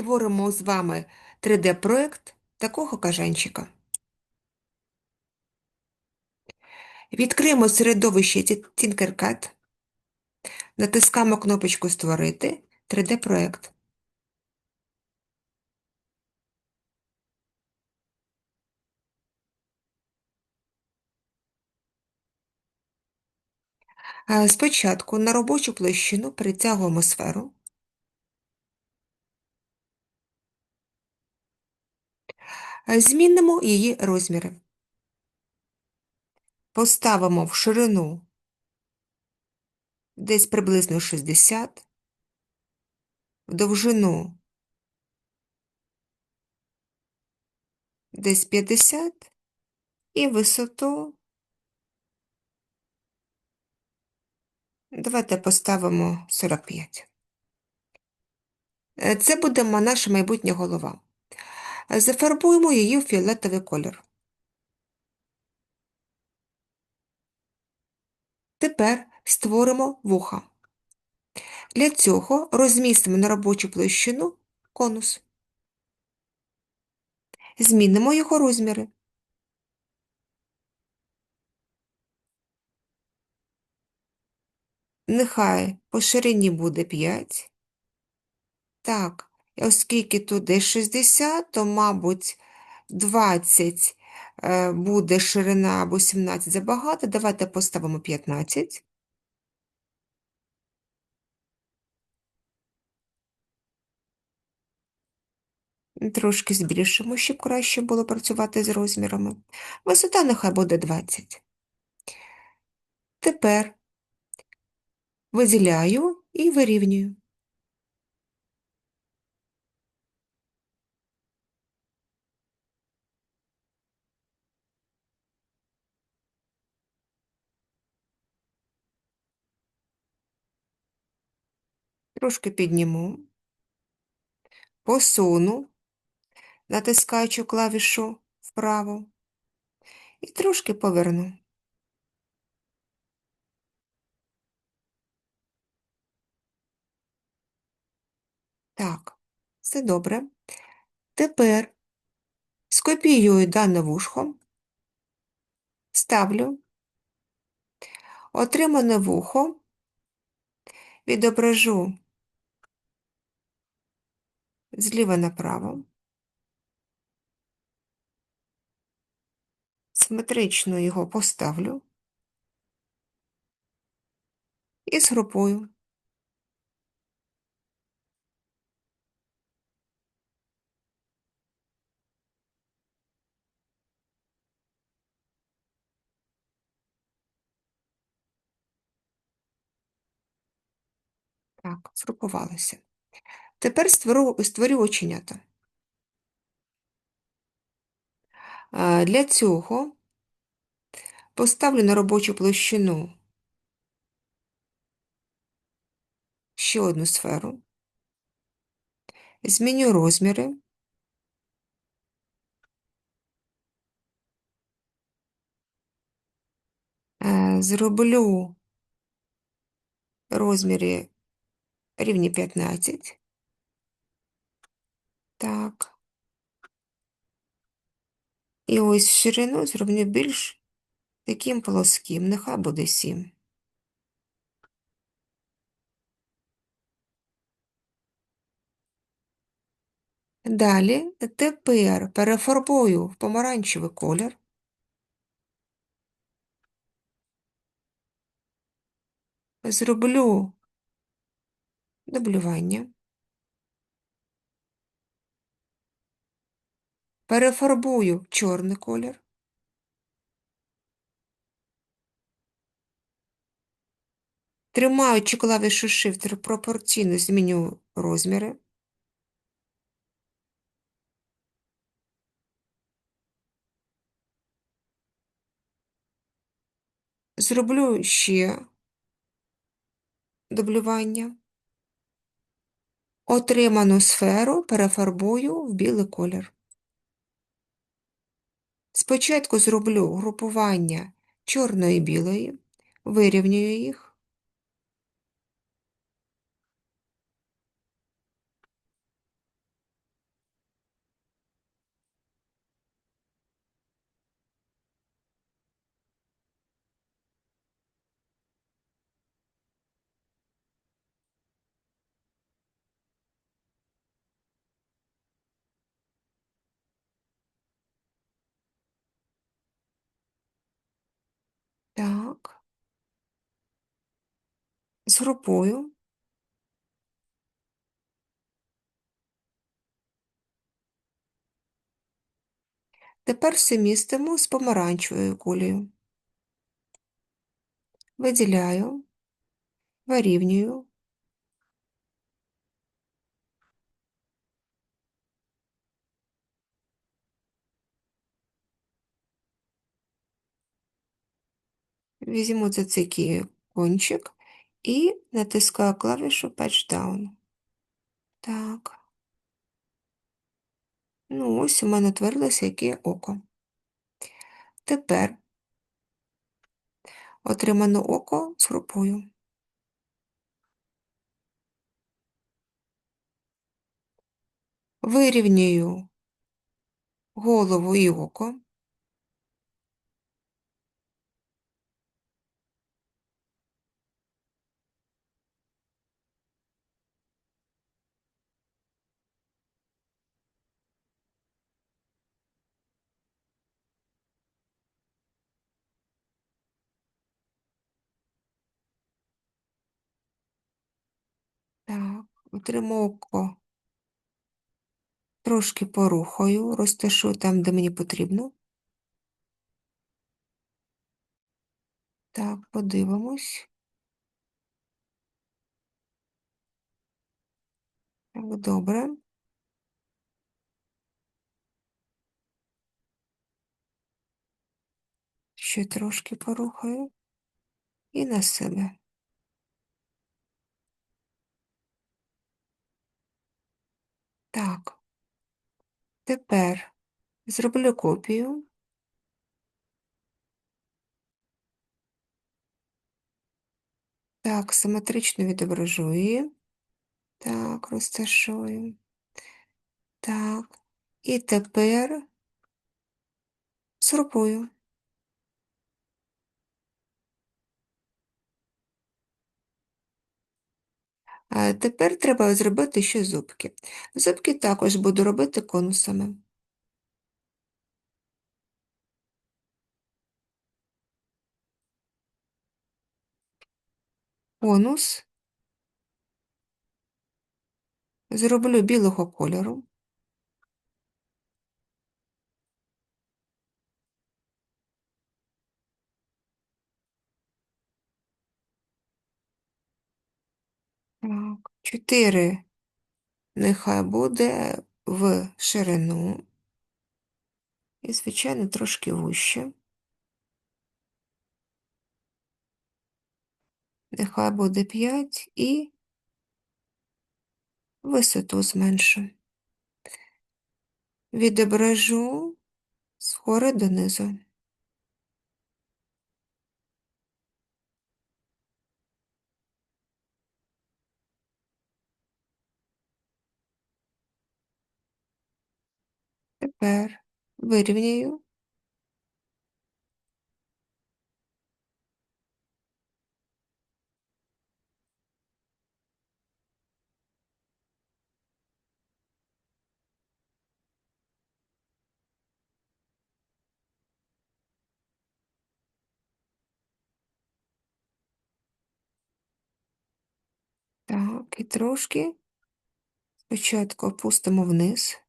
створимо з вами 3D-проект такого кажанчика. Відкриємо середовище Tinkercad, натискаємо кнопочку Створити 3D-проект. Спочатку на робочу площину притягуємо сферу. Змінимо її розміри. Поставимо в ширину десь приблизно 60, в довжину десь 50 і висоту. Давайте поставимо 45. Це буде наша майбутня голова. Зафарбуємо її в фіолетовий колір. Тепер створимо вуха. Для цього розмістимо на робочу площину конус. Змінимо його розміри. Нехай по ширині буде 5. Так, оскільки туди 60, то, мабуть, 20 е, буде ширина або 17 забагато. Давайте поставимо 15. Трошки збільшимо, щоб краще було працювати з розмірами. Висота нехай буде 20. Тепер виділяю і вирівнюю. Трошки підніму, посуну, натискаючи клавішу вправо, і трошки поверну. Так, все добре. Тепер скопіюю дане вушко, ставлю, отримане вухо, відображу зліва направо, симетрично його поставлю і згрупую. Так, згрупувалися. Тепер створю, створю оченята. Для цього поставлю на робочу площину ще одну сферу, зміню розміри. Зроблю розміри рівні 15. Так. І ось ширину зроблю більш таким плоским, нехай буде 7. Далі тепер перефарбую в помаранчевий колір. Зроблю дублювання. Перефарбую чорний колір. Тримаючи клавішу Shift, пропорційно зміню розміри. Зроблю ще дублювання. Отриману сферу перефарбую в білий колір. Спочатку зроблю групування чорної білої, вирівнюю їх. Згрупую. Тепер все містимо з помаранчевою кулею. Виділяю, вирівнюю. Візьму за цей кончик і натискаю клавішу Patch Down. Так. Ну, ось у мене утворилося яке око. Тепер отримане око згрупую. Вирівнюю голову і око. Так, око. Трошки порухаю, розташую там, де мені потрібно. Так, подивимось. Так, добре. Ще трошки порухаю і на себе. Так. Тепер зроблю копію. Так, симетрично відображу її. Так, розташую. Так. І тепер згрупую. Тепер треба зробити ще зубки. Зубки також буду робити конусами. Конус зроблю білого кольору. Так, 4 нехай буде в ширину і, звичайно, трошки вище. Нехай буде 5 і висоту зменшу. Відображу згори донизу. Тепер вирівняю. Так, і трошки спочатку опустимо вниз.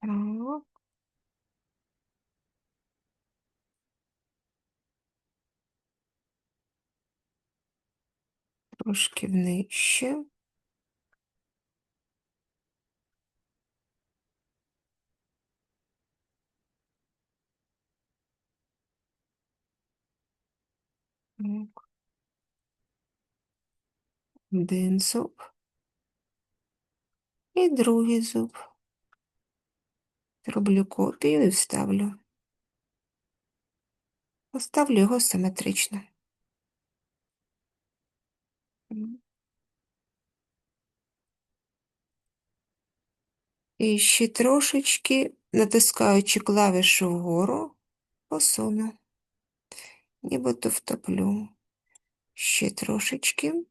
Так. Трошки нижче. Один зуб. І другий зуб. Зроблю копію і вставлю. Поставлю його симетрично. І ще трошечки, натискаючи клавішу вгору, посуну, нібито втоплю. Ще трошечки.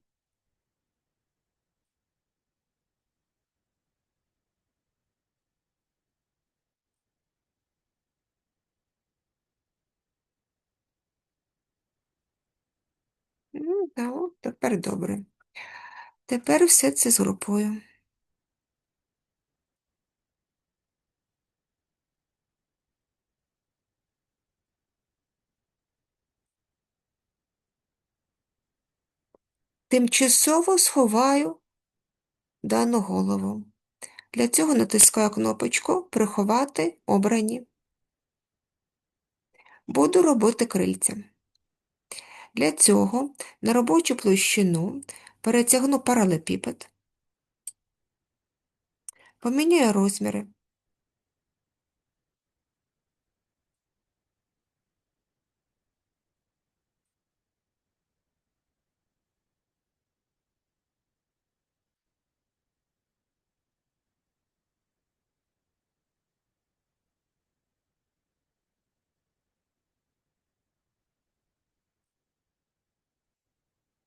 Да, тепер добре. Тепер все це згрупую. Тимчасово сховаю дану голову. Для цього натискаю кнопочку Приховати обрані. Буду робити крильця. Для цього на робочу площину перетягну паралепіпед, поміняю розміри.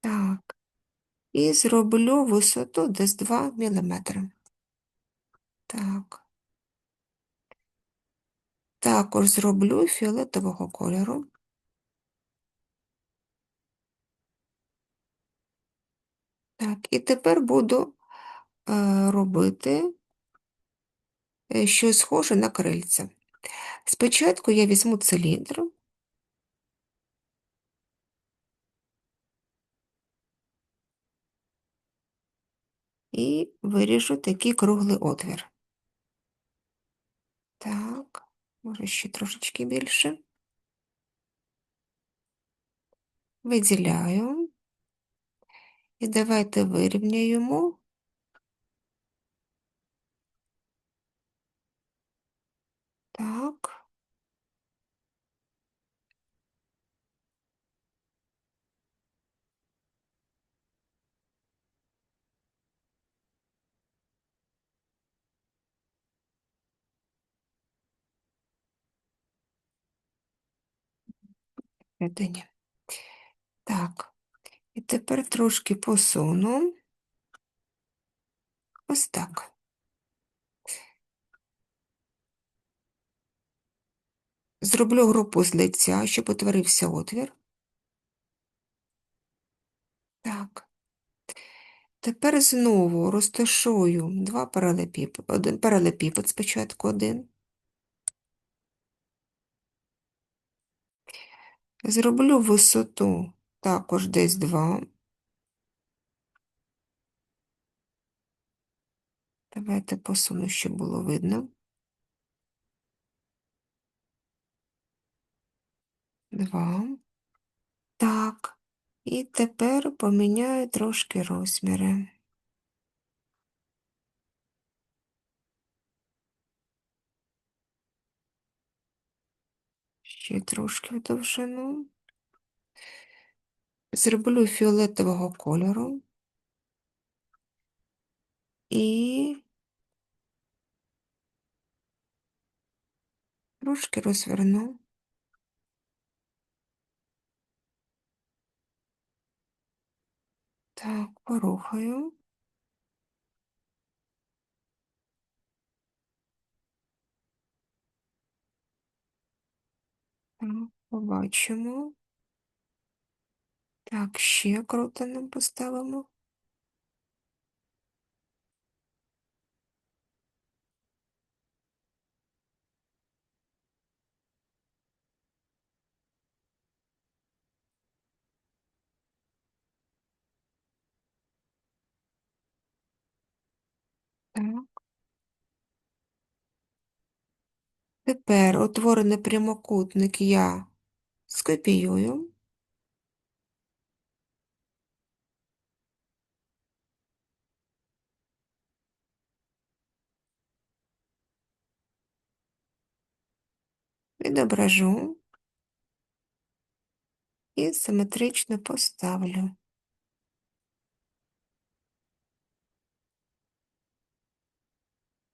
Так, і зроблю висоту десь 2 мм. Так. Також зроблю фіолетового кольору. Так, і тепер буду е, робити е, щось схоже на крильця. Спочатку я візьму циліндр і виріжу такий круглий отвір. Так, може ще трошечки більше. Виділяю. І давайте вирівняємо. Так. Всередині. Так, і тепер трошки посуну. Ось так. Зроблю групу з лиця, щоб утворився отвір. Так. Тепер знову розташую два паралепіпед, один паралепіпед спочатку один. Зроблю висоту також десь два. Давайте посуну, щоб було видно. Два. Так. І тепер поміняю трошки розміри. Ще трошки в довжину. Зроблю фіолетового кольору і трошки розверну. Так, порухаю. Побачимо. Так, ще круто нам поставимо. Так. Тепер утворений прямокутник я скопіюю. Відображу і симетрично поставлю.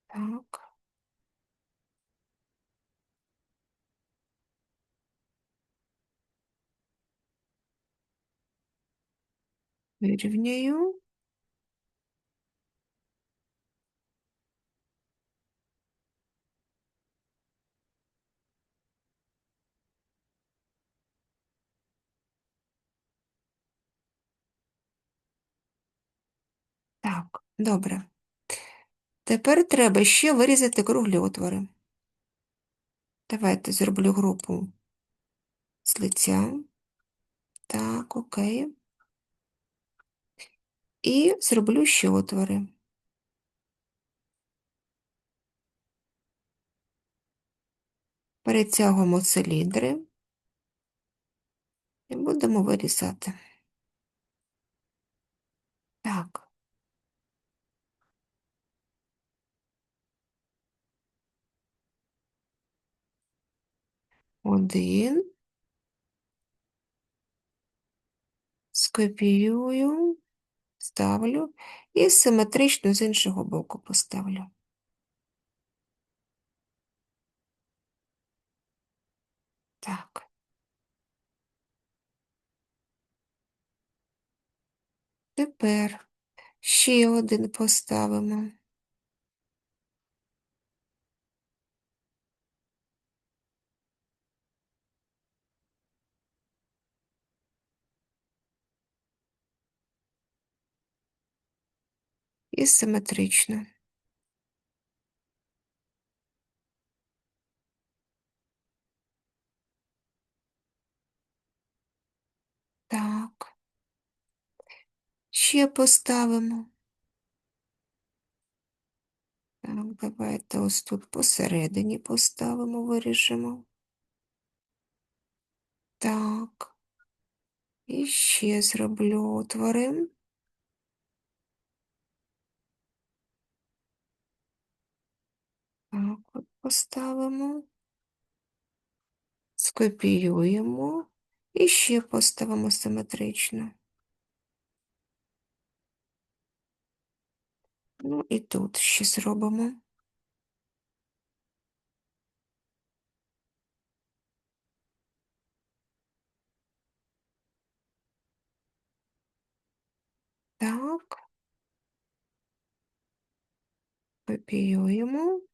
Так. Вирівняю. Так, добре. Тепер треба ще вирізати круглі отвори. Давайте зроблю групу з лиця. Так, окей. І зроблю ще отвори. Перетягуємо циліндри і будемо вирізати. Так. Один. Скопіюю, ставлю і симетрично з іншого боку поставлю. Так. Тепер ще один поставимо. І симетрично. Так. Ще поставимо. Так, давайте ось тут посередині поставимо, виріжемо. Так. І ще зроблю отвори. Так, от поставимо, скопіюємо і ще поставимо симетрично. Ну і тут ще зробимо. Так. Копіюємо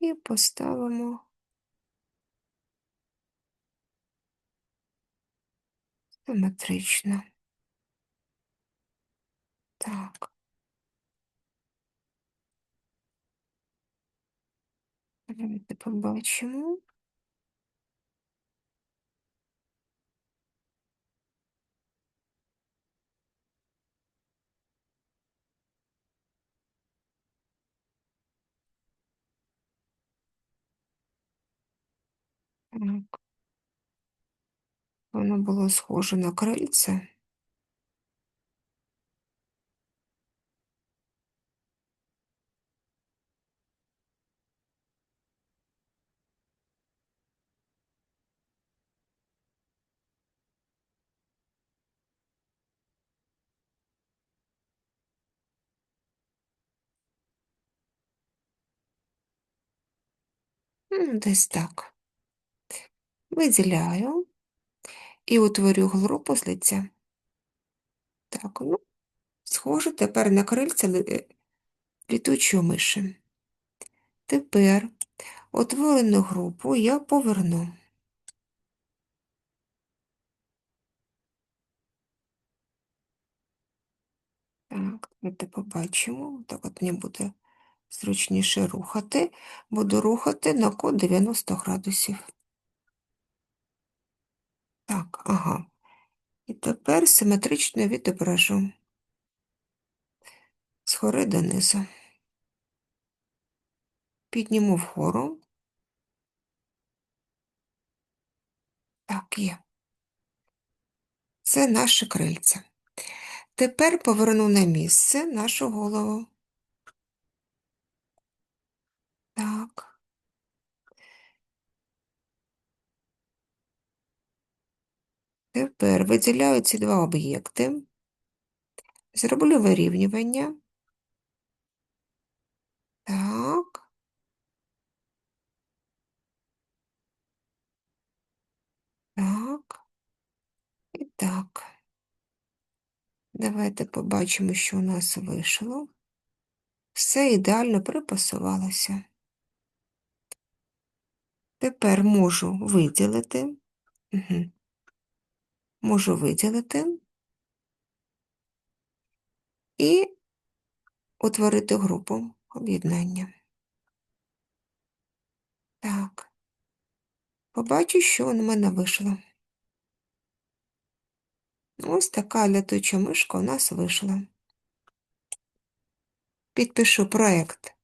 і поставимо симетрично. Так. Давайте побачимо. Так. Воно було схоже на крильце. Ну, Десь так. Виділяю і утворю групу з лиця. Так, ну, схоже тепер на крильце ли- е, літучої миші. Тепер утворену групу я поверну. Так, давайте побачимо. Так от мені буде зручніше рухати. Буду рухати на код 90 градусів. Ага. І тепер симетрично відображу згори донизу. Підніму вгору. Так, є. Це наше крильце. Тепер поверну на місце нашу голову. Так. Тепер виділяю ці два об'єкти. Зроблю вирівнювання. Так. Так. І так. Давайте побачимо, що у нас вийшло. Все ідеально припасувалося. Тепер можу виділити. Угу. Можу виділити і утворити групу об'єднання. Так. Побачу, що у мене вийшло. Ось така лятуча мишка у нас вийшла. Підпишу проект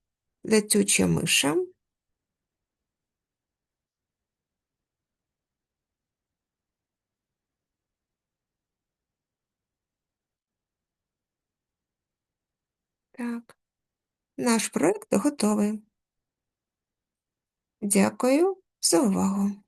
лятуча миша. Так, наш проект готовий. Дякую за увагу.